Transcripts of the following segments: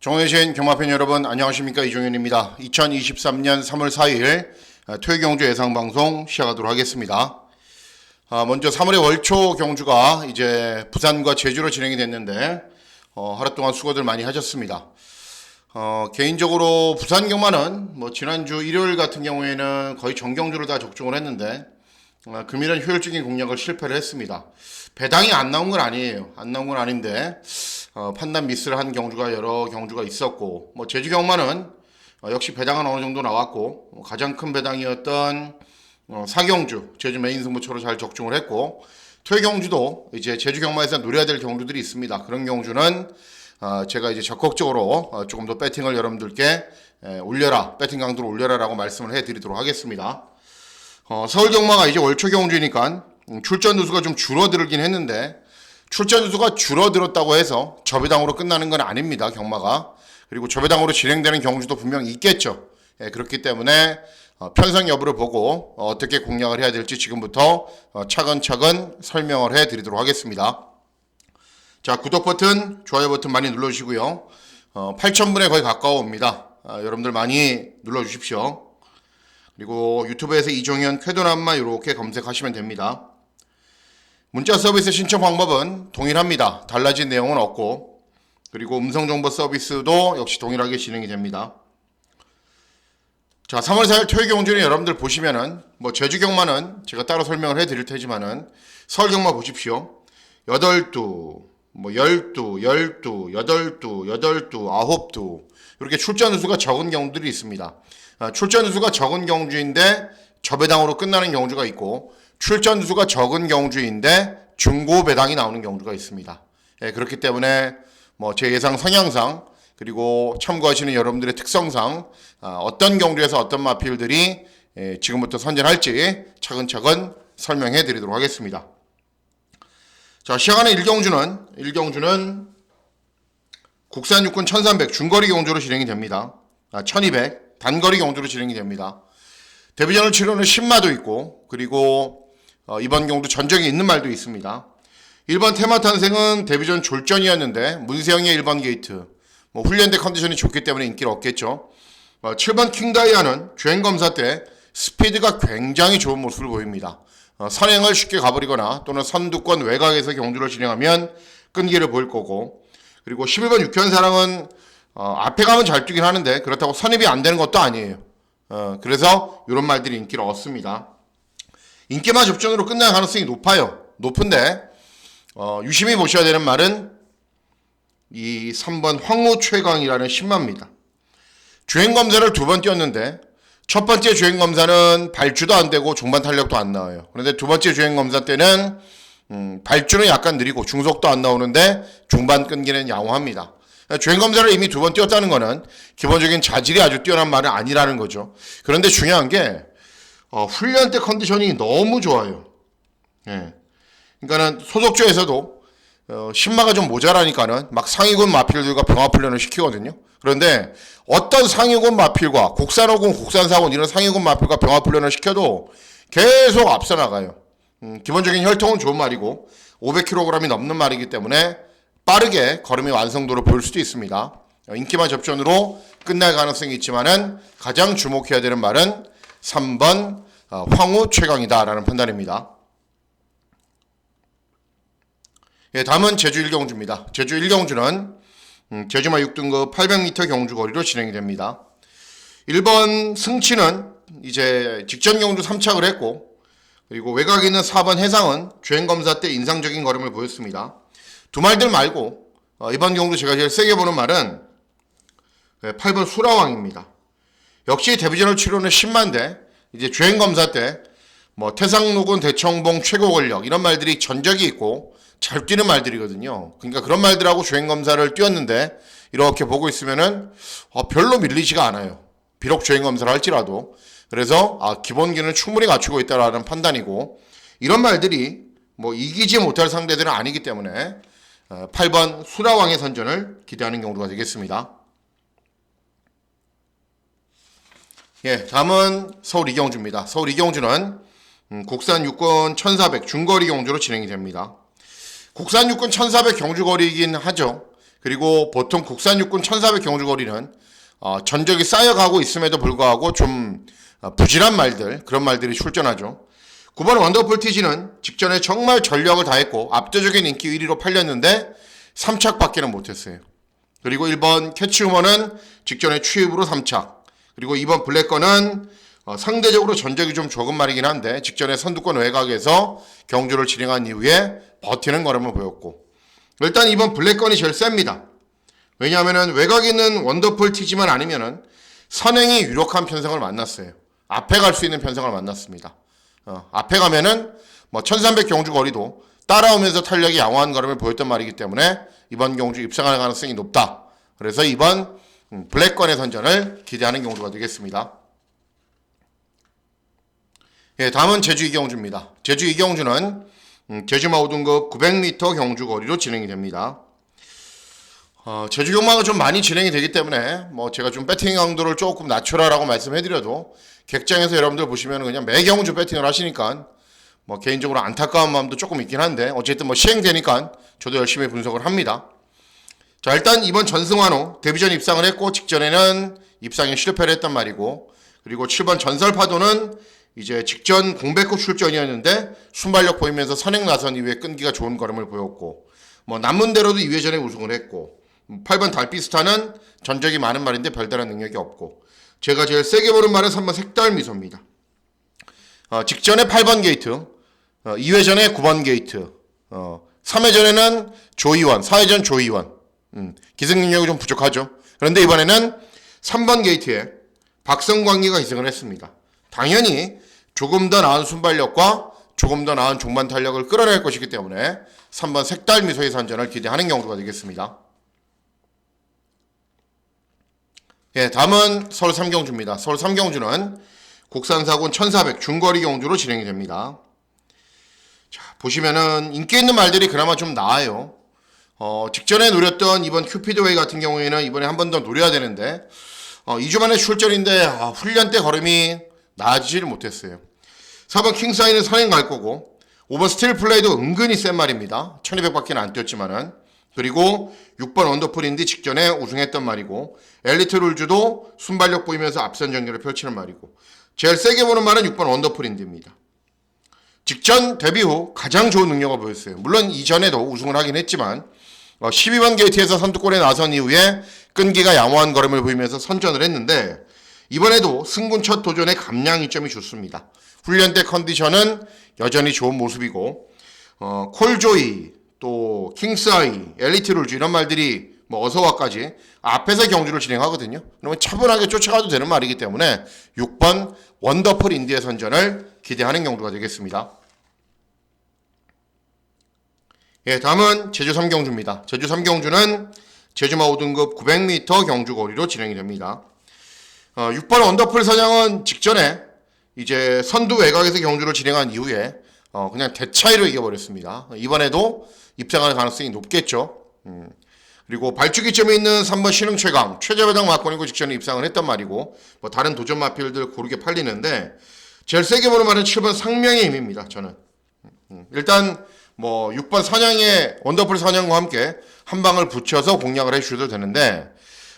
정혜신 경마팬 여러분 안녕하십니까 이종현입니다. 2023년 3월 4일 토요 경주 예상 방송 시작하도록 하겠습니다. 아, 먼저 3월의 월초 경주가 이제 부산과 제주로 진행이 됐는데 어, 하루 동안 수고들 많이 하셨습니다. 어, 개인적으로 부산 경마는 뭐 지난주 일요일 같은 경우에는 거의 전경주를 다 적중을 했는데 어, 금일은 효율적인 공략을 실패를 했습니다. 배당이 안 나온 건 아니에요. 안 나온 건 아닌데 어, 판단 미스를 한 경주가 여러 경주가 있었고 뭐 제주 경마는 어, 역시 배당은 어느 정도 나왔고 어, 가장 큰 배당이었던 어, 사경주 제주 메인 승부처로 잘 적중을 했고 퇴경주도 이제 제주 경마에서 노려야 될 경주들이 있습니다. 그런 경주는 어, 제가 이제 적극적으로 어, 조금 더 배팅을 여러분들께 에, 올려라 배팅 강도를 올려라라고 말씀을 해드리도록 하겠습니다. 어, 서울 경마가 이제 월초 경주니까 음, 출전 누수가 좀 줄어들긴 했는데 출전 누수가 줄어들었다고 해서 저배당으로 끝나는 건 아닙니다. 경마가 그리고 저배당으로 진행되는 경주도 분명 있겠죠. 예, 그렇기 때문에 어, 편성 여부를 보고 어, 떻게 공략을 해야 될지 지금부터 어, 차근차근 설명을 해 드리도록 하겠습니다. 자 구독 버튼, 좋아요 버튼 많이 눌러 주시고요. 어, 8,000분에 거의 가까워옵니다. 아, 여러분들 많이 눌러 주십시오. 그리고 유튜브에서 이종현 쾌도남마 이렇게 검색하시면 됩니다. 문자 서비스 신청 방법은 동일합니다. 달라진 내용은 없고 그리고 음성 정보 서비스도 역시 동일하게 진행이 됩니다. 자, 3월 4일 토요 경주는 여러분들 보시면은 뭐 제주 경마는 제가 따로 설명을 해 드릴 테지만은 서울 경마 보십시오. 8두, 뭐 12, 12, 8두, 8두, 9두 이렇게 출전 수가 적은 경우들이 있습니다. 아, 출전 수가 적은 경주인데 저배당으로 끝나는 경주가 있고 출전 수가 적은 경주인데 중고 배당이 나오는 경주가 있습니다. 예, 그렇기 때문에 뭐 제 예상 성향상 그리고 참고하시는 여러분들의 특성상 아, 어떤 경주에서 어떤 마필들이 예, 지금부터 선전할지 차근차근 설명해 드리도록 하겠습니다. 자, 시작하는 일경주는 일경주는 국산 육군 1300 중거리 경주로 진행이 됩니다. 아, 1200 단거리 경주로 진행이 됩니다. 데뷔전을 치르는 신마도 있고 그리고 어, 이번 경주 전적이 있는 말도 있습니다. 1번 테마 탄생은 데뷔 전 졸전이었는데 문세영의 1번 게이트 뭐 훈련대 컨디션이 좋기 때문에 인기를 얻겠죠. 어, 7번 킹다이아는 주행 검사 때 스피드가 굉장히 좋은 모습을 보입니다. 어, 선행을 쉽게 가버리거나 또는 선두권 외곽에서 경주를 진행하면 끈기를 보일 거고 그리고 11번 육현사랑은 어, 앞에 가면 잘 뛰긴 하는데 그렇다고 선입이 안 되는 것도 아니에요. 어, 그래서 이런 말들이 인기를 얻습니다. 인기만 접전으로 끝날 가능성이 높아요. 높은데 어, 유심히 보셔야 되는 말은 이 3번 황후 최강이라는 신마입니다. 주행 검사를 두 번 뛰었는데 첫 번째 주행 검사는 발주도 안 되고 중반 탄력도 안 나와요. 그런데 두 번째 주행 검사 때는 음, 발주는 약간 느리고 중속도 안 나오는데 중반 끈기는 양호합니다. 주행 검사를 이미 두 번 뛰었다는 거는 기본적인 자질이 아주 뛰어난 말은 아니라는 거죠. 그런데 중요한 게 어, 훈련 때 컨디션이 너무 좋아요. 예. 그러니까는 소속조에서도 어, 신마가 좀 모자라니까는 막 상위군 마필들과 병합 훈련을 시키거든요. 그런데 어떤 상위군 마필과 국산호군, 국산사군 이런 상위군 마필과 병합 훈련을 시켜도 계속 앞서 나가요. 음, 기본적인 혈통은 좋은 말이고 500kg이 넘는 말이기 때문에 빠르게 걸음의 완성도를 보일 수도 있습니다. 어, 인기만 접전으로 끝날 가능성이 있지만은 가장 주목해야 되는 말은 3번 어, 황후 최강이다라는 판단입니다. 예, 다음은 제주 1경주입니다. 제주 1경주는 음, 제주마 6등급 800m 경주 거리로 진행이 됩니다. 1번 승치는 이제 직전 경주 3착을 했고 그리고 외곽에 있는 4번 해상은 주행 검사 때 인상적인 걸음을 보였습니다. 두 말들 말고 어, 이번 경주 제가 제일 세게 보는 말은 8번 수라왕입니다. 역시 데뷔전을 치르는 10만 대 이제 주행 검사 때 뭐 태상로군 대청봉 최고 권력 이런 말들이 전적이 있고 잘 뛰는 말들이거든요. 그러니까 그런 말들하고 주행 검사를 뛰었는데 이렇게 보고 있으면은 어, 별로 밀리지가 않아요. 비록 주행 검사를 할지라도 그래서 아, 기본기는 충분히 갖추고 있다라는 판단이고 이런 말들이 뭐 이기지 못할 상대들은 아니기 때문에 8번 수라왕의 선전을 기대하는 경우가 되겠습니다. 예, 다음은 서울 이경주입니다. 서울 이경주는 음, 국산 육군 1400 중거리 경주로 진행이 됩니다. 국산 육군 1400 경주 거리이긴 하죠. 그리고 보통 국산 육군 1400 경주 거리는 어, 전적이 쌓여가고 있음에도 불구하고 좀 어, 부실한 말들 그런 말들이 출전하죠. 9번 원더풀 티지는 직전에 정말 전력을 다했고 압도적인 인기 1위로 팔렸는데 3착밖에는 못했어요. 그리고 1번 캐치우먼은 직전에 취입으로 3착. 그리고 2번 블랙건은 어, 상대적으로 전적이 좀 적은 말이긴 한데 직전에 선두권 외곽에서 경주를 진행한 이후에 버티는 걸음을 보였고 일단 2번 블랙건이 제일 셉니다. 왜냐하면 외곽에 있는 원더풀 티지만 아니면은 선행이 유력한 편성을 만났어요. 앞에 갈 수 있는 편성을 만났습니다. 어, 앞에 가면은 뭐 1300 경주 거리도 따라오면서 탄력이 양호한 걸음을 보였던 말이기 때문에 이번 경주 입상할 가능성이 높다. 그래서 이번 음, 블랙건의 선전을 기대하는 경주가 되겠습니다. 예, 다음은 제주 이경주입니다. 제주 이경주는 음, 제주마 5등급 900m 경주 거리로 진행이 됩니다. 어, 제주 경마가 좀 많이 진행이 되기 때문에 뭐 제가 좀 배팅 강도를 조금 낮춰라라고 말씀해드려도 객장에서 여러분들 보시면 그냥 매 경주 배팅을 하시니까 뭐 개인적으로 안타까운 마음도 조금 있긴 한데 어쨌든 뭐 시행되니까 저도 열심히 분석을 합니다. 자 일단 이번 전승환호 데뷔전 입상을 했고 직전에는 입상에 실패를 했단 말이고 그리고 7번 전설파도는 이제 직전 공백급 출전이었는데 순발력 보이면서 선행 나선 이후에 끈기가 좋은 걸음을 보였고 뭐 남문대로도 2회전에 우승을 했고 8번 달비스타는 전적이 많은 말인데 별다른 능력이 없고 제가 제일 세게 보는 말은 3번 색달 미소입니다. 어, 직전에 8번 게이트, 어, 2회전에 9번 게이트, 어, 3회전에는 조이원, 4회전 조이원. 음, 기승 능력이 좀 부족하죠. 그런데 이번에는 3번 게이트에 박성광기가 기승을 했습니다. 당연히 조금 더 나은 순발력과 조금 더 나은 종반 탄력을 끌어낼 것이기 때문에 3번 색달 미소의 선전을 기대하는 경우가 되겠습니다. 예, 다음은 서울 삼경주입니다. 서울 삼경주는 국산사군 1400 중거리 경주로 진행이 됩니다. 자, 보시면은 인기 있는 말들이 그나마 좀 나아요. 어, 직전에 노렸던 이번 큐피드웨이 같은 경우에는 이번에 한 번 더 노려야 되는데 어, 2주 만에 출전인데 아, 훈련 때 걸음이 나아지지를 못했어요. 4번 킹사인은 선행 갈 거고 5번 스틸 플레이도 은근히 센 말입니다. 1200밖에 안 뛰었지만은 그리고 6번 언더풀인디 직전에 우승했던 말이고 엘리트 룰즈도 순발력 보이면서 앞선 전개를 펼치는 말이고 제일 세게 보는 말은 6번 언더풀인디입니다. 직전 데뷔 후 가장 좋은 능력을 보였어요. 물론 이전에도 우승을 하긴 했지만 12번 게이트에서 선두골에 나선 이후에 끈기가 양호한 걸음을 보이면서 선전을 했는데 이번에도 승군 첫 도전의 감량 이점이 좋습니다. 훈련 때 컨디션은 여전히 좋은 모습이고 어, 콜조이 또 킹스아이, 엘리트 룰즈 이런 말들이 뭐 어서와까지 앞에서 경주를 진행하거든요. 그러면 차분하게 쫓아가도 되는 말이기 때문에 6번 원더풀 인디의 선전을 기대하는 경주가 되겠습니다. 예, 다음은 제주 3경주입니다. 제주 3경주는 제주마 5등급 900m 경주 거리로 진행이 됩니다. 어, 6번 원더풀 사냥은 직전에 이제 선두 외곽에서 경주를 진행한 이후에 어, 그냥 대차이로 이겨버렸습니다. 이번에도 입상할 가능성이 높겠죠. 음. 그리고 발주기점에 있는 3번 신흥 최강 최저배당 막권이고 직전에 입상을 했단 말이고 뭐 다른 도전 마필들 고르게 팔리는데 제일 세게 보는 말은 7번 상명의 힘입니다. 저는 음. 일단 뭐 6번 사냥의 원더풀 사냥과 함께 한 방을 붙여서 공략을 해주셔도 되는데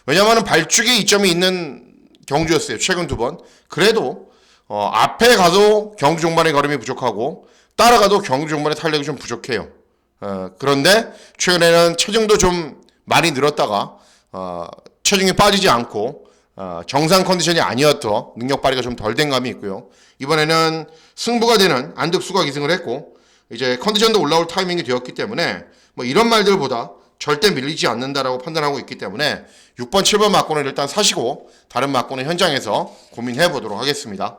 왜냐하면 발주기 이점이 있는 경주였어요. 최근 두 번. 그래도 어, 앞에 가도 경주 종반의 걸음이 부족하고 따라가도 경주 종반의 탄력이 좀 부족해요. 어, 그런데 최근에는 체중도 좀 많이 늘었다가 어, 체중이 빠지지 않고 어, 정상 컨디션이 아니었던 능력 발휘가 좀 덜 된 감이 있고요. 이번에는 승부가 되는 안득수가 기승을 했고 이제 컨디션도 올라올 타이밍이 되었기 때문에 뭐 이런 말들보다 절대 밀리지 않는다라고 판단하고 있기 때문에 6번, 7번 막고는 일단 사시고 다른 막고는 현장에서 고민해 보도록 하겠습니다.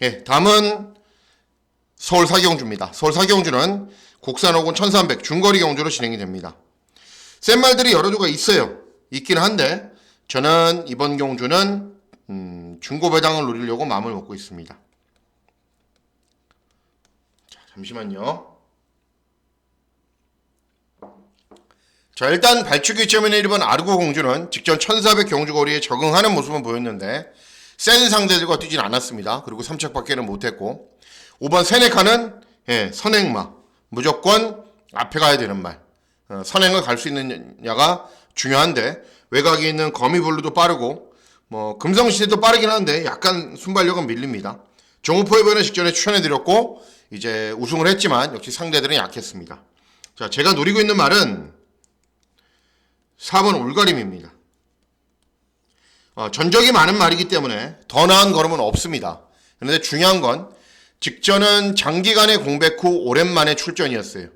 예, 다음은 서울 사경주입니다. 서울 사경주는 국산 호군 1300 중거리 경주로 진행이 됩니다. 센 말들이 여러 조가 있어요. 있긴 한데 저는 이번 경주는 음, 중고 배당을 노리려고 마음을 먹고 있습니다. 자, 잠시만요. 자, 일단 발주기 점에 1번 아르고 공주는 직전 1400 경주 거리에 적응하는 모습은 보였는데 센 상대들과 뛰진 않았습니다. 그리고 3착밖에는 못했고 5번 세네카는 예, 선행마 무조건 앞에 가야 되는 말. 어, 선행을 갈 수 있느냐가 중요한데 외곽에 있는 거미블루도 빠르고 뭐 금성시대도 빠르긴 한데 약간 순발력은 밀립니다. 종우포 이번에 직전에 추천해드렸고 이제 우승을 했지만 역시 상대들은 약했습니다. 자 제가 노리고 있는 말은 4번 올가림입니다. 어, 전적이 많은 말이기 때문에 더 나은 걸음은 없습니다. 그런데 중요한 건 직전은 장기간의 공백 후 오랜만에 출전이었어요.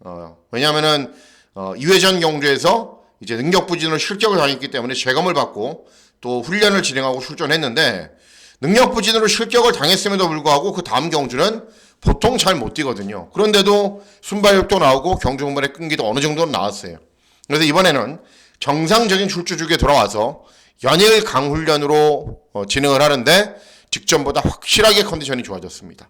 어, 왜냐하면은 어, 2회전 경주에서 이제 능력 부진으로 실격을 당했기 때문에 재검을 받고 또 훈련을 진행하고 출전했는데 능력 부진으로 실격을 당했음에도 불구하고 그 다음 경주는 보통 잘 못 뛰거든요. 그런데도 순발력도 나오고 경주 분발의 끈기도 어느 정도는 나왔어요. 그래서 이번에는 정상적인 출주주기에 돌아와서 연일 강훈련으로 어, 진행을 하는데 직전보다 확실하게 컨디션이 좋아졌습니다.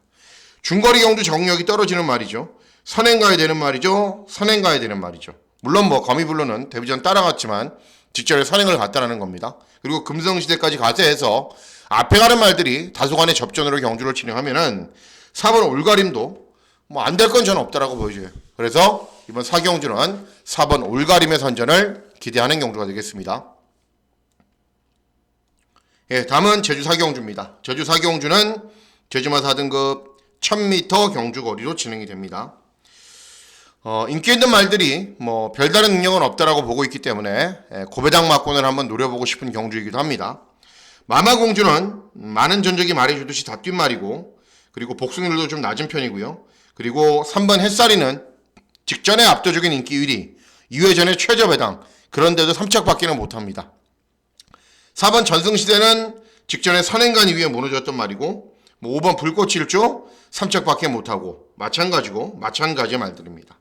중거리 경주 정력이 떨어지는 말이죠. 선행 가야 되는 말이죠. 선행 가야 되는 말이죠. 물론 뭐 거미블루는 데뷔전 따라갔지만 직전에 선행을 갔다라는 겁니다. 그리고 금성시대까지 가세 해서 앞에 가는 말들이 다소간의 접전으로 경주를 진행하면은 4번 올가림도 뭐 안 될건 저는 없다라고 보여줘요. 그래서 이번 사경주는 4번 올가림의 선전을 기대하는 경주가 되겠습니다. 예, 다음은 제주 사경주입니다. 제주 사경주는 제주마 4등급 1000m 경주 거리로 진행이 됩니다. 어, 인기 있는 말들이 뭐 별다른 능력은 없다라고 보고 있기 때문에 예, 고배당 막권을 한번 노려보고 싶은 경주이기도 합니다. 마마공주는 많은 전적이 말해주듯이 다 뛴 말이고 그리고 복승률도 좀 낮은 편이고요. 그리고 3번 햇살이는 직전에 압도적인 인기 1위, 2회전의 최저 배당 그런데도 3착밖에는 못합니다. 4번 전승시대는 직전에 선행간 2위에 무너졌던 말이고 뭐 5번 불꽃 일조 3착밖에 못하고 마찬가지고 마찬가지의 말들입니다.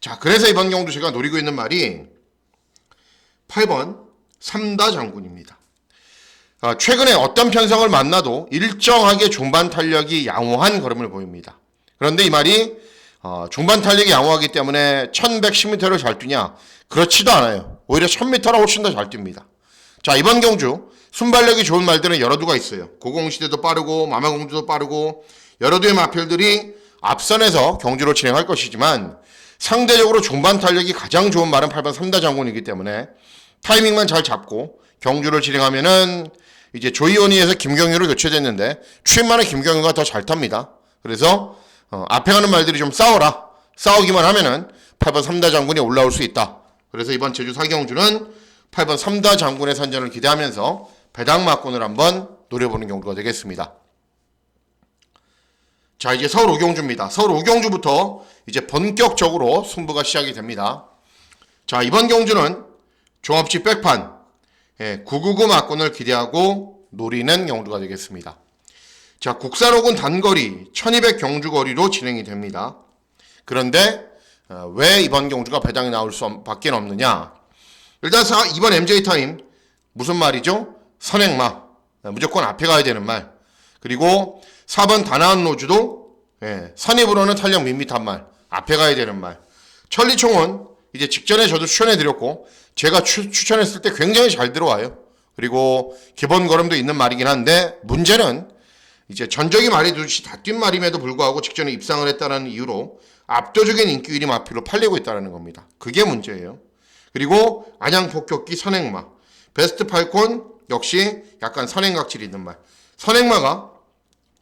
자 그래서 이번 경도 제가 노리고 있는 말이 8번 삼다 장군입니다. 아, 최근에 어떤 편성을 만나도 일정하게 중반 탄력이 양호한 걸음을 보입니다. 그런데 이 말이 어, 중반 탄력이 양호하기 때문에 1110m를 잘 뛰냐? 그렇지도 않아요. 오히려 1000m라 훨씬 더 잘 뜁니다. 자 이번 경주 순발력이 좋은 말들은 여러 두가 있어요. 고공시대도 빠르고 마마공주도 빠르고 여러 두의 마필들이 앞선에서 경주를 진행할 것이지만 상대적으로 중반 탄력이 가장 좋은 말은 8번 3다 장군이기 때문에 타이밍만 잘 잡고 경주를 진행하면은 이제 조이오니에서 김경유로 교체됐는데 추임만에 김경유가 더 잘 탑니다. 그래서 어, 앞에 가는 말들이 좀 싸워라. 싸우기만 하면은 8번 3다 장군이 올라올 수 있다. 그래서 이번 제주 사경주는 8번 3다 장군의 선전을 기대하면서 배당 막군을 한번 노려보는 경우가 되겠습니다. 자, 이제 서울 오경주입니다. 서울 오경주부터 이제 본격적으로 승부가 시작이 됩니다. 자, 이번 경주는 종합지 백판, 예, 999 막군을 기대하고 노리는 경주가 되겠습니다. 자, 혹은 단거리 1200 경주 거리로 진행이 됩니다. 그런데 어, 왜 이번 경주가 배당이 나올 수밖에 없느냐? 일단 사, 이번 MJ 타임 무슨 말이죠? 선행마 네, 무조건 앞에 가야 되는 말. 그리고 4번 다나한 로즈도 예, 선입으로는 탄력 밋밋한 말. 앞에 가야 되는 말. 천리총은 이제 직전에 저도 추천해 드렸고 제가 추, 추천했을 때 굉장히 잘 들어와요. 그리고 기본 걸음도 있는 말이긴 한데 문제는 이제 전적이 말이듯이 다뛴 말임에도 불구하고 직전에 입상을 했다는 이유로 압도적인 인기 1위 마피로 팔리고 있다는 겁니다. 그게 문제예요. 그리고 안양 폭격기 선행마, 베스트 팔콘 역시 약간 선행각질이 있는 말. 선행마가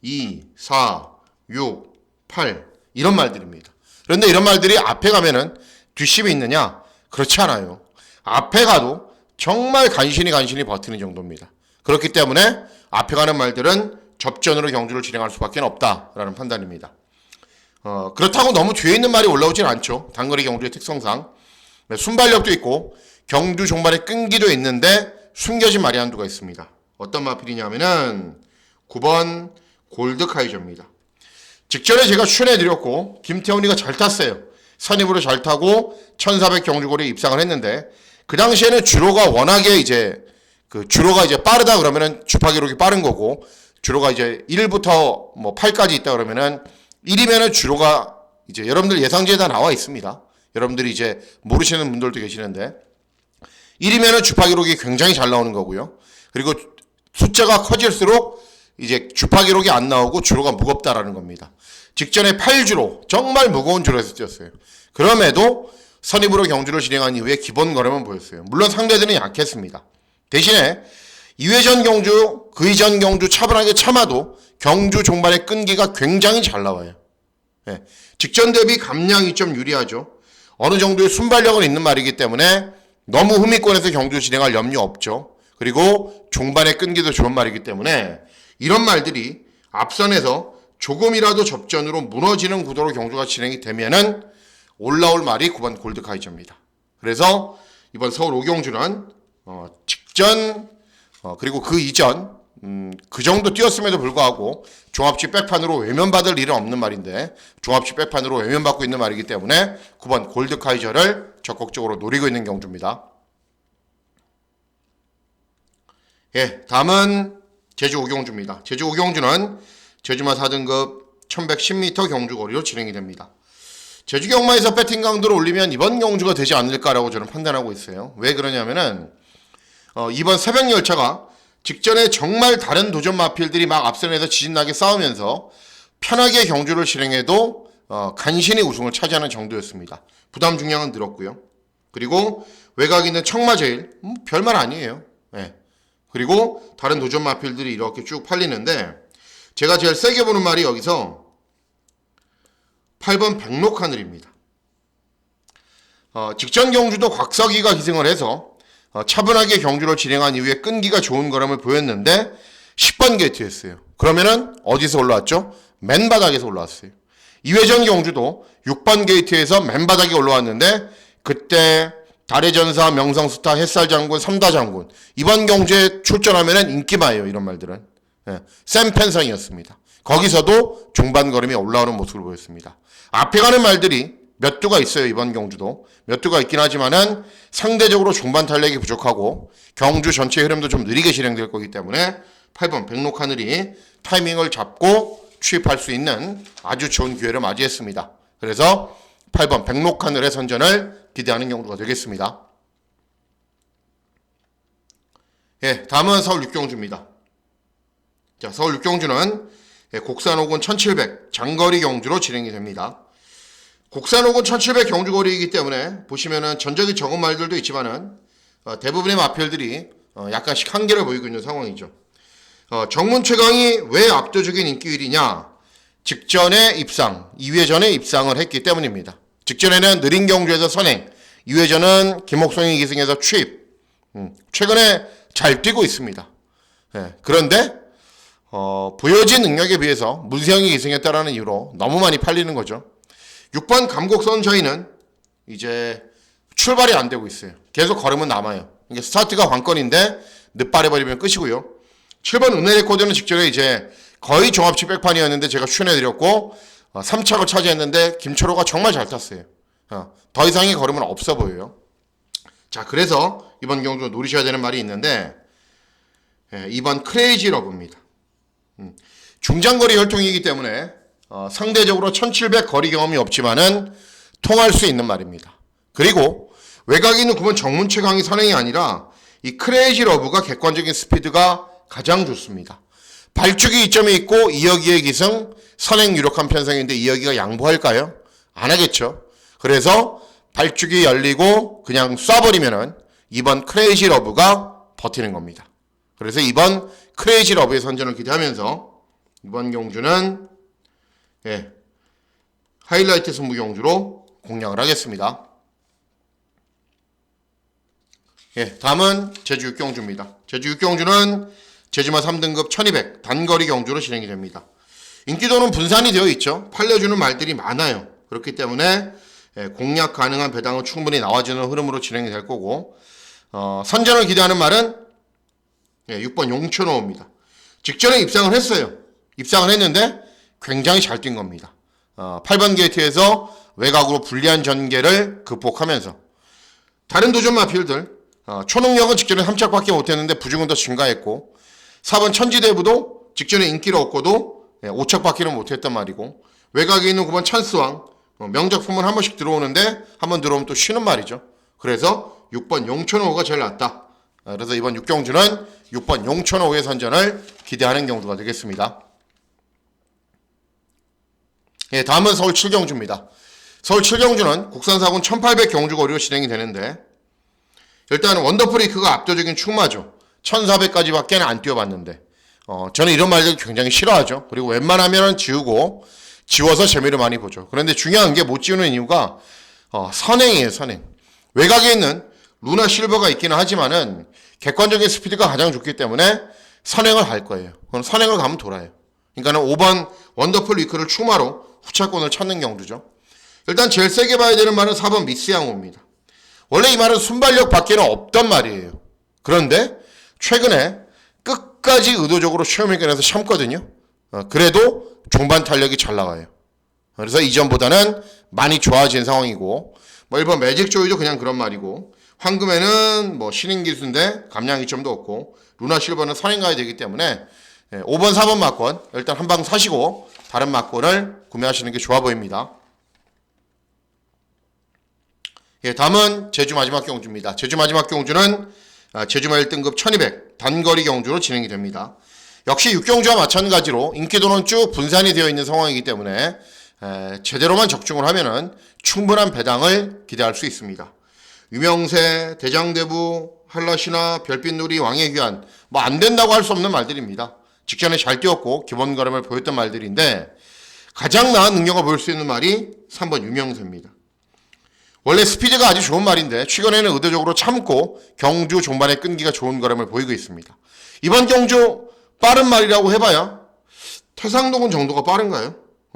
2, 4, 6, 8 이런 말들입니다. 그런데 이런 말들이 앞에 가면은 뒷심이 있느냐? 그렇지 않아요. 앞에 가도 정말 간신히 간신히 버티는 정도입니다. 그렇기 때문에 앞에 가는 말들은 접전으로 경주를 진행할 수밖에 없다라는 판단입니다. 어, 그렇다고 너무 뒤에 있는 말이 올라오진 않죠. 단거리 경주의 특성상. 네, 순발력도 있고 경주 종반의 끈기도 있는데 숨겨진 말이 한두가 있습니다. 어떤 마필이냐면은 9번 골드 카이저입니다. 직전에 제가 추천해드렸고 김태훈이가 잘 탔어요. 선입으로 잘 타고 1400 경주거리에 입상을 했는데 그 당시에는 주로가 워낙에 이제 그 주로가 이제 빠르다 그러면은 주파 기록이 빠른 거고 주로가 이제 1부터 뭐 8까지 있다 그러면은 1이면은 주로가 이제 여러분들 예상지에 다 나와 있습니다. 여러분들이 이제 모르시는 분들도 계시는데 1이면은 주파 기록이 굉장히 잘 나오는 거고요. 그리고 숫자가 커질수록 이제 주파 기록이 안 나오고 주로가 무겁다라는 겁니다. 직전에 8주로 정말 무거운 주로에서 뛰었어요. 그럼에도 선입으로 경주를 진행한 이후에 기본 걸음은 보였어요. 물론 상대들은 약했습니다. 대신에 2회전 경주, 그 이전 경주 차분하게 참아도 경주 종반의 끈기가 굉장히 잘 나와요. 예. 직전 대비 감량이 좀 유리하죠. 어느 정도의 순발력은 있는 말이기 때문에 너무 후미권에서 경주 진행할 염려 없죠. 그리고 종반의 끈기도 좋은 말이기 때문에 이런 말들이 앞선에서 조금이라도 접전으로 무너지는 구도로 경주가 진행이 되면은 올라올 말이 9번 골드 카이저입니다. 그래서 이번 서울 오경주는 어, 직전 어, 그리고 그 이전 음, 그 정도 뛰었음에도 불구하고 종합지 백판으로 외면받을 일은 없는 말인데 종합지 백판으로 외면받고 있는 말이기 때문에 9번 골드 카이저를 적극적으로 노리고 있는 경주입니다. 예, 다음은 제주 오경주입니다. 제주 오경주는 제주마 4등급 1110m 경주 거리로 진행이 됩니다. 제주 경마에서 배팅 강도를 올리면 이번 경주가 되지 않을까라고 저는 판단하고 있어요. 왜 그러냐면은 어, 이번 새벽 열차가 직전에 정말 다른 도전 마필들이 막 앞선에서 지진나게 싸우면서 편하게 경주를 실행해도 어, 간신히 우승을 차지하는 정도였습니다. 부담 중량은 늘었고요. 그리고 외곽 있는 청마제일 음, 별말 아니에요. 예. 그리고 다른 도전 마필들이 이렇게 쭉 팔리는데 제가 제일 세게 보는 말이 여기서 8번 백록하늘입니다. 어, 직전 경주도 곽석이가 기승을 해서 어, 차분하게 경주를 진행한 이후에 끈기가 좋은 걸음을 보였는데 10번 게이트였어요. 그러면은 어디서 올라왔죠? 맨 바닥에서 올라왔어요. 이회전 경주도 6번 게이트에서 맨 바닥에 올라왔는데 그때 달의 전사, 명성스타, 햇살 장군, 삼다 장군 이번 경주에 출전하면은 인기마예요. 이런 말들은 예, 샘 펜성이었습니다. 거기서도 중반 걸음이 올라오는 모습을 보였습니다. 앞에 가는 말들이 몇 두가 있어요 이번 경주도 몇 두가 있긴 하지만은 상대적으로 중반 탄력이 부족하고 경주 전체 흐름도 좀 느리게 진행될 거기 때문에 8번 백록 하늘이 타이밍을 잡고 취입할 수 있는 아주 좋은 기회를 맞이했습니다. 그래서 8번 백록 하늘의 선전을 기대하는 경주가 되겠습니다. 예, 다음은 서울 육경주입니다. 자, 서울 육경주는 예, 곡산호군 1700 장거리 경주로 진행이 됩니다. 곡산호군 1700 경주거리이기 때문에 보시면은 전적이 적은 말들도 있지만은 어, 대부분의 마필들이 어, 약간씩 한계를 보이고 있는 상황이죠. 어, 정문 최강이 왜 압도적인 인기 1위냐? 직전에 입상, 2회전에 입상을 했기 때문입니다. 직전에는 느린 경주에서 선행, 2회전은 김옥성이 기승에서 취입. 음, 최근에 잘 뛰고 있습니다. 예, 그런데 어, 보여진 능력에 비해서 문세영이 기승했다라는 이유로 너무 많이 팔리는 거죠. 6번 감곡 선샤인은 이제 출발이 안 되고 있어요. 계속 걸으면 남아요. 이게 스타트가 관건인데 늦발해버리면 끝이고요. 7번 은혜 레코드는 직전에 이제 거의 종합치 백판이었는데 제가 추천해드렸고 어, 3착을 차지했는데 김철호가 정말 잘 탔어요. 어, 더 이상의 걸음은 없어 보여요. 자 그래서 이번 경주 노리셔야 되는 말이 있는데 예, 이번 크레이지 러브입니다. 음, 중장거리 혈통이기 때문에 어, 상대적으로 1700 거리 경험이 없지만은 통할 수 있는 말입니다. 그리고 외곽에 있는 9번 정문채 강이 선행이 아니라 이 크레이지 러브가 객관적인 스피드가 가장 좋습니다. 발축이 이점에 있고 이여기의 기승 선행 유력한 편성인데 이여기가 양보할까요? 안 하겠죠. 그래서 발축이 열리고 그냥 쏴버리면은 이번 크레이지 러브가 버티는 겁니다. 그래서 이번 크레이지 러브의 선전을 기대하면서 이번 경주는 예, 하이라이트 승부 경주로 공략을 하겠습니다. 예, 다음은 제주 육경주입니다. 제주 육경주는 제주마 3등급 1200 단거리 경주로 진행이 됩니다. 인기도는 분산이 되어 있죠. 팔려주는 말들이 많아요. 그렇기 때문에 예, 공략 가능한 배당은 충분히 나와주는 흐름으로 진행이 될 거고 어, 선전을 기대하는 말은 예, 6번 용천호입니다. 직전에 입상을 했어요. 입상을 했는데 굉장히 잘 뛴 겁니다. 어, 8번 게이트에서 외곽으로 불리한 전개를 극복하면서 다른 도전 마 필들 어, 초능력은 직전에 3착밖에 못했는데 부중은 더 증가했고 4번 천지대부도 직전에 인기를 얻고도 예, 5착밖에는 못했단 말이고 외곽에 있는 9번 찬스왕 어, 명작품은 한 번씩 들어오는데 한 번 들어오면 또 쉬는 말이죠. 그래서 6번 용천호가 제일 낫다. 어, 그래서 이번 6경주는 6번 용천호의 선전을 기대하는 경주가 되겠습니다. 예, 다음은 서울 7경주입니다. 서울 7경주는 국산 사군 1800 경주 거리로 진행이 되는데 일단 원더프리크가 압도적인 충마죠. 1400까지밖에 안 뛰어봤는데 어, 저는 이런 말들 굉장히 싫어하죠. 그리고 웬만하면 지우고 지워서 재미를 많이 보죠. 그런데 중요한 게 못 지우는 이유가 어, 선행이에요, 선행. 외곽에 있는 루나 실버가 있기는 하지만은 객관적인 스피드가 가장 좋기 때문에 선행을 갈 거예요. 그럼 선행을 가면 돌아요. 그러니까는 5번 원더풀 위크를 추마로 후차권을 찾는 경주죠. 일단 제일 세게 봐야 되는 말은 4번 미스양호입니다. 원래 이 말은 순발력 밖에는 없던 말이에요. 그런데 최근에 끝까지 의도적으로 시험의견에서 참거든요. 어, 그래도 종반 탄력이 잘 나와요. 그래서 이전보다는 많이 좋아진 상황이고 뭐 1번 매직 조이도 그냥 그런 말이고 황금에는 뭐 신인 기수인데 감량 이점도 없고 루나 실버는 선행 가야 되기 때문에 예, 5번 4번 막권 일단 한 방 사시고 다른 막권을 구매하시는 게 좋아 보입니다. 예, 다음은 제주 마지막 경주입니다. 제주 마지막 경주는 아, 제주마 1등급 1200 단거리 경주로 진행이 됩니다. 역시 육경주와 마찬가지로 인기도는 쭉 분산이 되어 있는 상황이기 때문에 에, 제대로만 적중을 하면은 충분한 배당을 기대할 수 있습니다. 유명세, 대장대부, 한라시나 별빛놀이, 왕의 귀환 뭐 안 된다고 할 수 없는 말들입니다. 직전에 잘 뛰었고 기본 걸음을 보였던 말들인데 가장 나은 능력을 보일 수 있는 말이 3번 유명세입니다. 원래 스피드가 아주 좋은 말인데 최근에는 의도적으로 참고 경주 종반의 끈기가 좋은 걸음을 보이고 있습니다. 이번 경주 빠른 말이라고 해봐야 태상동은 정도가 빠른가요?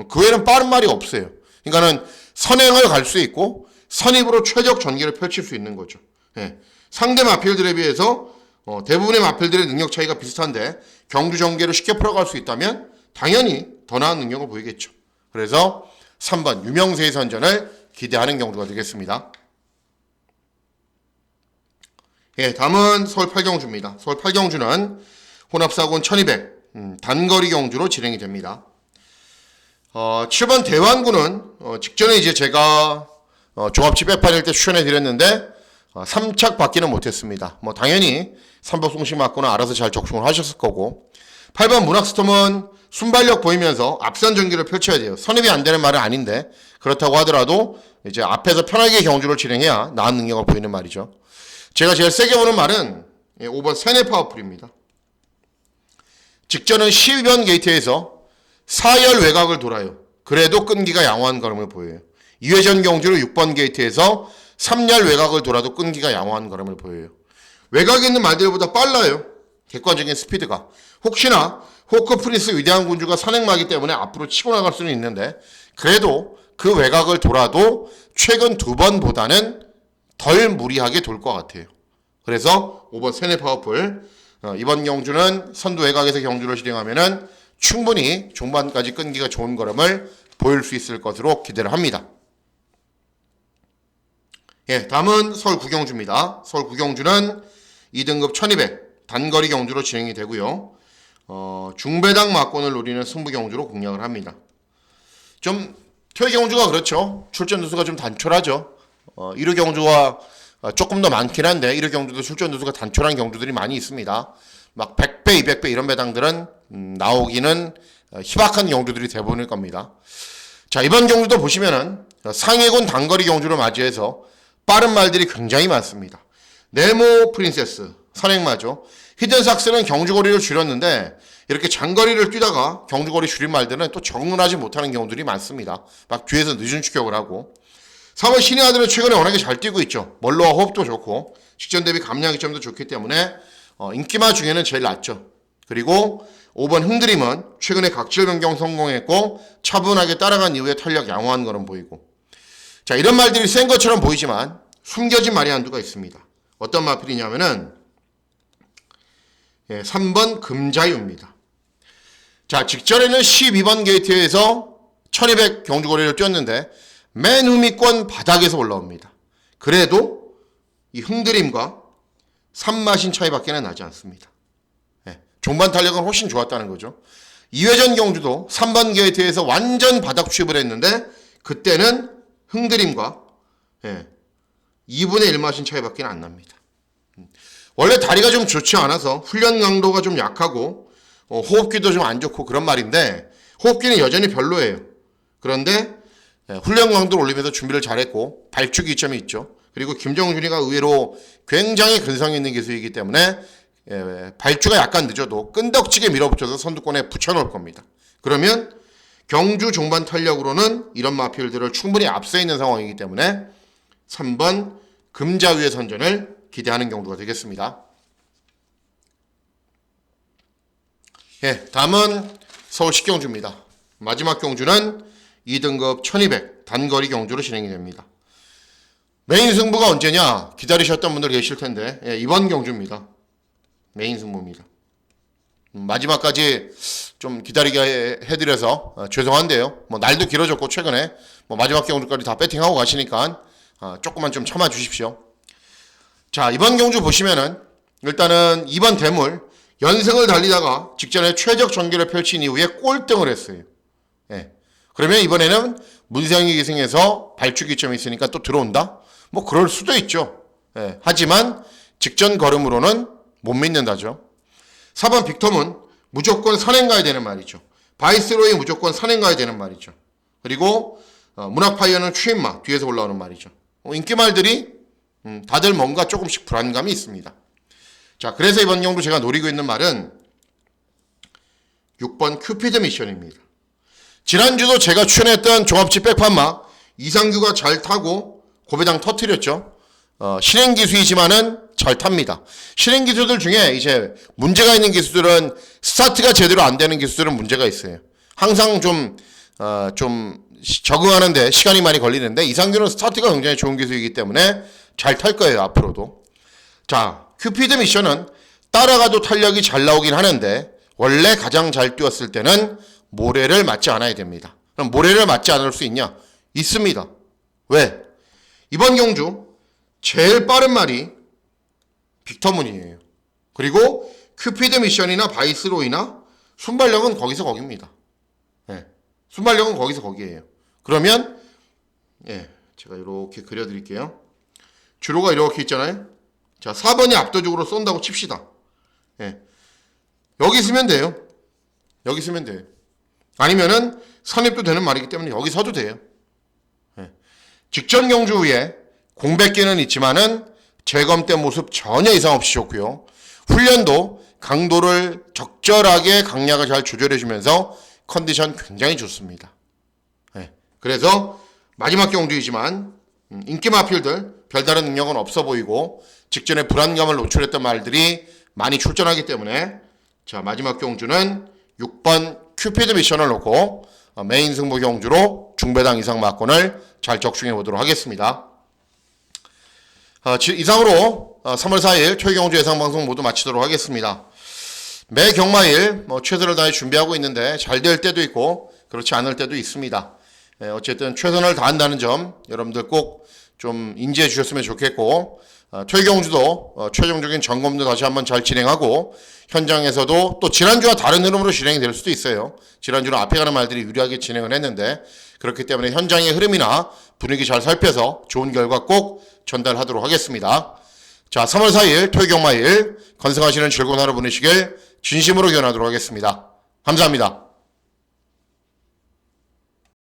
그 외에는 빠른 말이 없어요. 그러니까는 선행을 갈 수 있고 선입으로 최적 전개를 펼칠 수 있는 거죠. 예. 상대 마필들에 비해서 어, 대부분의 마필들의 능력 차이가 비슷한데 경주 전개를 쉽게 풀어갈 수 있다면 당연히 더 나은 능력을 보이겠죠. 그래서 3번 유명세의 선전을 기대하는 경주가 되겠습니다. 예, 다음은 서울 8경주입니다. 서울 8경주는 혼합사군 1200 음, 단거리 경주로 진행이 됩니다. 어, 7번 대환군은 어, 직전에 이제 제가 어, 종합치 백판일 때 추천해 드렸는데 어, 3착 받기는 못했습니다. 뭐 당연히 삼박송식 맞고는 알아서 잘 적중을 하셨을 거고 8번 문학스톰은 순발력 보이면서 앞선 전기를 펼쳐야 돼요. 선입이 안 되는 말은 아닌데 그렇다고 하더라도 이제 앞에서 편하게 경주를 진행해야 나은 능력을 보이는 말이죠. 제가 제일 세게 보는 말은 예, 5번 세네 파워풀입니다. 직전은 12번 게이트에서 사열 외곽을 돌아요. 그래도 끈기가 양호한 걸음을 보여요. 2회전 경주로 6번 게이트에서 3열 외곽을 돌아도 끈기가 양호한 걸음을 보여요. 외곽에 있는 말들보다 빨라요. 객관적인 스피드가. 혹시나 호크 프린스 위대한 군주가 선행마기 때문에 앞으로 치고 나갈 수는 있는데 그래도 그 외곽을 돌아도 최근 두 번보다는 덜 무리하게 돌 것 같아요. 그래서 5번 세네 파워풀 어, 이번 경주는 선두 외곽에서 경주를 진행하면은 충분히 중반까지 끈기가 좋은 걸음을 보일 수 있을 것으로 기대를 합니다. 예, 다음은 서울 구경주입니다. 서울 구경주는 2등급 1200 단거리 경주로 진행이 되고요. 어, 중배당 막권을 노리는 승부 경주로 공략을 합니다. 좀 토요 경주가 그렇죠. 출전 두수가 좀 단촐하죠. 어, 1호 경주와 어, 조금 더 많긴 한데 1호 경주도 출전 두수가 단촐한 경주들이 많이 있습니다. 막 100배, 200배 이런 배당들은 음, 나오기는 어, 희박한 경주들이 대부분일 겁니다. 자 이번 경주도 보시면은 어, 상해군 단거리 경주를 맞이해서 빠른 말들이 굉장히 많습니다. 네모 프린세스 선행마죠. 히든삭스는 경주거리를 줄였는데 이렇게 장거리를 뛰다가 경주거리 줄인 말들은 또 적응을 하지 못하는 경우들이 많습니다. 막 뒤에서 늦은 추격을 하고 3번 신의 아들은 최근에 워낙에 잘 뛰고 있죠. 멀로와 호흡도 좋고 직전 대비 감량 이점도 좋기 때문에 어, 인기마 중에는 제일 낫죠. 그리고 5번 흥드림은 최근에 각질 변경 성공했고 차분하게 따라간 이후에 탄력 양호한 거는 보이고 자 이런 말들이 센 것처럼 보이지만 숨겨진 말이 한두가 있습니다. 어떤 마필이냐면은 예, 3번 금자유입니다. 자, 직전에는 12번 게이트에서 1200 경주거리를 뛰었는데 맨 후미권 바닥에서 올라옵니다. 그래도 이 흥드림과 산마신 차이밖에는 나지 않습니다. 예, 종반 탄력은 훨씬 좋았다는 거죠. 2회전 경주도 3번 게이트에서 완전 바닥 취입을 했는데 그때는 흥드림과 예, 2분의 1마신 차이밖에 안 납니다. 원래 다리가 좀 좋지 않아서 훈련 강도가 좀 약하고 어, 호흡기도 좀 안 좋고 그런 말인데 호흡기는 여전히 별로예요. 그런데 예, 훈련 강도를 올리면서 준비를 잘했고 발주기 이점이 있죠. 그리고 김정준이가 의외로 굉장히 근성이 있는 기수이기 때문에 예, 발주가 약간 늦어도 끈덕지게 밀어붙여서 선두권에 붙여놓을 겁니다. 그러면 경주 종반 탄력으로는 이런 마필들을 충분히 앞서 있는 상황이기 때문에 3번 금자위의 선전을 기대하는 경주가 되겠습니다. 예, 다음은 서울시 경주입니다. 마지막 경주는 2등급 1200 단거리 경주로 진행이 됩니다. 메인 승부가 언제냐 기다리셨던 분들 계실 텐데 예, 이번 경주입니다. 메인 승부입니다. 음, 마지막까지 좀 기다리게 해- 해드려서 어, 죄송한데요. 뭐 날도 길어졌고 최근에 뭐 마지막 경주까지 다 배팅하고 가시니까 어, 조금만 좀 참아 주십시오. 자 이번 경주 보시면은 일단은 이번 대물 연승을 달리다가 직전에 최적 전개를 펼친 이후에 꼴등을 했어요. 예. 그러면 이번에는 문상희 기승에서 발주기점이 있으니까 또 들어온다? 뭐 그럴 수도 있죠. 예. 하지만 직전 걸음으로는 못 믿는다죠. 4번 빅톰은 무조건 선행 가야 되는 말이죠. 바이스로이 무조건 선행 가야 되는 말이죠. 그리고 어, 문학파이어는 추임마 뒤에서 올라오는 말이죠. 어, 인기말들이 음, 다들 뭔가 조금씩 불안감이 있습니다. 자, 그래서 이번 경도 제가 노리고 있는 말은 6번 큐피드 미션입니다. 지난주도 제가 출연했던 종합집 백판마 이상규가 잘 타고 고배당 터트렸죠. 어, 실행 기수이지만은 잘 탑니다. 실행 기수들 중에 이제 문제가 있는 기수들은 스타트가 제대로 안 되는 기수들은 문제가 있어요. 항상 좀, 어, 좀 시- 적응하는데 시간이 많이 걸리는데 이상규는 스타트가 굉장히 좋은 기수이기 때문에 잘 탈 거예요, 앞으로도. 자, 큐피드 미션은 따라가도 탄력이 잘 나오긴 하는데 원래 가장 잘 뛰었을 때는 모래를 맞지 않아야 됩니다. 그럼 모래를 맞지 않을 수 있냐? 있습니다. 왜? 이번 경주 제일 빠른 말이 빅터문이에요. 그리고 큐피드 미션이나 바이스로이나 순발력은 거기서 거기입니다. 예. 순발력은 거기서 거기에요. 그러면 예, 제가 이렇게 그려드릴게요. 주로가 이렇게 있잖아요. 자, 4번이 압도적으로 쏜다고 칩시다. 예. 여기 있으면 돼요. 여기 있으면 돼요. 아니면은 선입도 되는 말이기 때문에 여기 서도 돼요. 예. 직전 경주 후에 공백기는 있지만은 재검 때 모습 전혀 이상 없이 좋고요. 훈련도 강도를 적절하게 강약을 잘 조절해 주면서 컨디션 굉장히 좋습니다. 예. 그래서 마지막 경주이지만 음, 인기 마필들 별다른 능력은 없어 보이고 직전에 불안감을 노출했던 말들이 많이 출전하기 때문에 자 마지막 경주는 6번 큐피드 미션을 놓고 어, 메인 승부 경주로 중배당 이상 막권을 잘 적중해 보도록 하겠습니다. 어, 지- 이상으로 어, 3월 4일 최경주 예상 방송 모두 마치도록 하겠습니다. 매 경마일 뭐 최선을 다해 준비하고 있는데 잘 될 때도 있고 그렇지 않을 때도 있습니다. 예, 어쨌든 최선을 다한다는 점 여러분들 꼭 좀 인지해 주셨으면 좋겠고 어, 최경주도 어, 최종적인 점검도 다시 한번 잘 진행하고 현장에서도 또 지난주와 다른 흐름으로 진행이 될 수도 있어요. 지난주는 앞에 가는 말들이 유리하게 진행을 했는데 그렇기 때문에 현장의 흐름이나 분위기 잘 살펴서 좋은 결과 꼭 전달하도록 하겠습니다. 자, 3월 4일 토요 경마일 건승하시는 즐거운 하루 보내시길 진심으로 기원하도록 하겠습니다. 감사합니다.